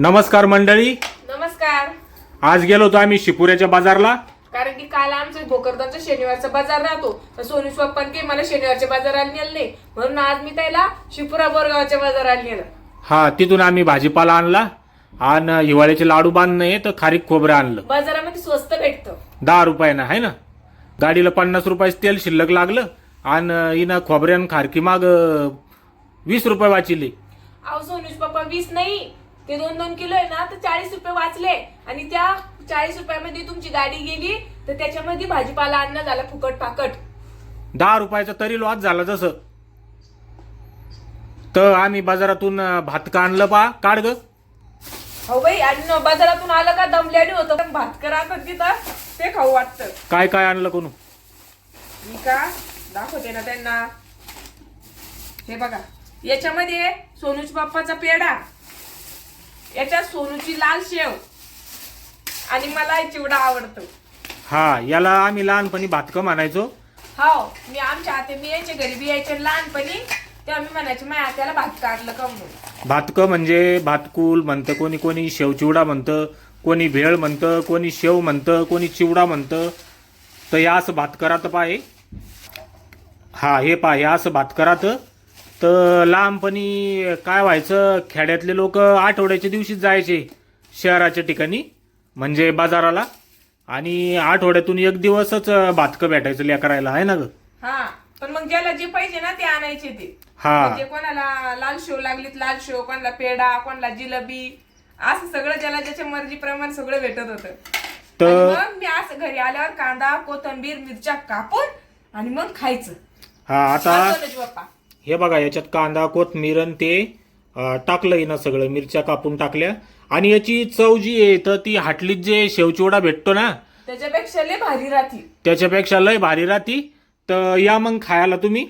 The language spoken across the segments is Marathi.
नमस्कार मंडळी. नमस्कार. आज गेलो होतो आम्ही शिपुऱ्याच्या बाजारला. कारण की काल आमचं भोकरदांचा शनिवारचा बाजार राहतो. तर सोनूश पप्पान काही मला शनिवारच्या बाजाराला नेलं नाही. म्हणून आज मी त्याला शिपुरा बोरगावच्या बाजाराला नेलं. हा तिथून आम्ही भाजीपाला आणला आणि हिवाळ्याचे लाडू बांधणे तर खारीक खोबरं आणलं. बाजारामध्ये स्वस्त भेटतं. दहा रुपयानं आहे ना? गाडीला पन्नास रुपयाचं तेल शिल्लक लागलं आणि हिनं खोबऱ्यानं खारकी माग वीस रुपये वाचिले. अहो सोनूश पप्पा वीस नाही. ते दोन दोन किलो आहे ना तर चाळीस रुपये वाचले. आणि त्या चाळीस रुपयामध्ये तुमची गाडी गेली तर त्याच्यामध्ये भाजीपाला आणणं झाला फुकट पाकट. दहा रुपयाचा तरी लॉस झाला जसं. तर आम्ही बाजारातून भात का आणलं पा काढ ग. हो बाई आणि बाजारातून आलं का दमल्याने होतं. पण भात करा तिथं? ते खाऊ वाटतं. काय काय आणलं कोणू? मी का? दाखवते ना त्यांना. हे बघा. याच्यामध्ये सोनूच बाप्पाचा पेढा. याच्यात सोनूची लाल शेव. आणि मला चिवडा आवडतो. हा याला आम्ही लहानपणी भातकं म्हणायचो. हो मी आमच्या आते मी यायचे घरी बी यायचे लहानपणी तेव्हा मी म्हणायचे माझ्या आत्याला भात काढलं का म्हणून? भातकं म्हणजे भातकुल म्हणतं कोणी कोणी शेवचिवडा म्हणतं कोणी भेळ म्हणतं कोणी शेव म्हणतं कोणी चिवडा म्हणतं. तर या असं भातकरात पाय. हा हे पा या असं भातकरात. तर लहानपणी काय व्हायचं खेड्यातले लोक आठवड्याच्या दिवशीच जायचे शहराच्या ठिकाणी म्हणजे बाजाराला. आणि आठवड्यातून एक दिवसच भातकं भेटायचं लेकरायला आहे ना ग? हा पण मग ज्याला जे पाहिजे ना ते आणायचे ते. हा. म्हणजे कोणाला लाल शेव लागलीत लाल शेव कोणाला पेढा कोणाला जिलेबी असं सगळं ज्याला ज्याच्या मर्जीप्रमाणे सगळं भेटत होतं. तर मग मी असं घरी आल्यावर कांदा कोथंबीर मिरच्या कापून आणि मग खायचं. हा आता बाप्पा हे बघा याच्यात कांदा कोथमीर ते टाकलंय ना सगळं मिरच्या कापून टाकल्या. आणि याची चव जी आहे तर ती हाटलीत जे शेवचिवडा भेटतो ना त्याच्यापेक्षा लय भारी राहतील त्याच्यापेक्षा लय भारी राहती. तर या मग खायला तुम्ही.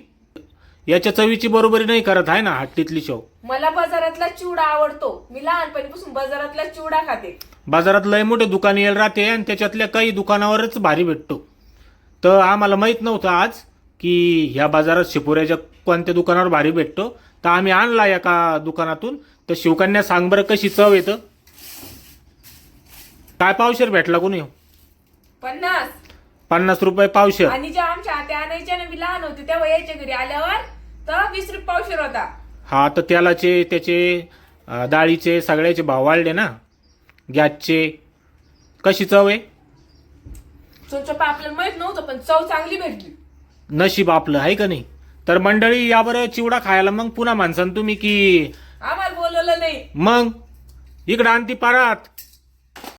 याच्या चवीची बरोबरी नाही करत आहे ना हाटलीतली शेव. मला बाजारातला चिवडा आवडतो. मी लहानपणीपासून बाजारातला चिवडा खाते. बाजारात लय मोठे दुकान येईल राहते आणि त्याच्यातल्या काही दुकानावरच भारी भेटतो. तर आम्हाला माहीत नव्हतं आज की ह्या बाजारात शिपुऱ्याच्या कोणत्या दुकानावर भारी भेटतो? तर आम्ही आणला एका दुकानातून. तर शिवकन्या सांग बरं कशी चव येतं? काय पावशेर भेटला कोणी? पन्नास. पन्नास रुपये पावशेर. आणि ज्या आमच्या आत्या आणायच्या ना मी लहान होते तेव्हा यायच्या घरी आल्यावर तर वीस रुपये पावशेर होता. हा तर तेलाचे त्याचे अं, डाळीचे सगळ्याचे भाव वाढले ना. गॅसचे. कशी चव आहे? चोचपा आपल्याला माहीत नव्हतं पण चव चांगली भेटली. नशीब आपलं आहे का नाही? तर मंडळी या बरं चिवडा खायला मग पुन्हा माणसानं तुम्ही की आम्हाला बोलवलं नाही. मग? इकडं आणती पारात.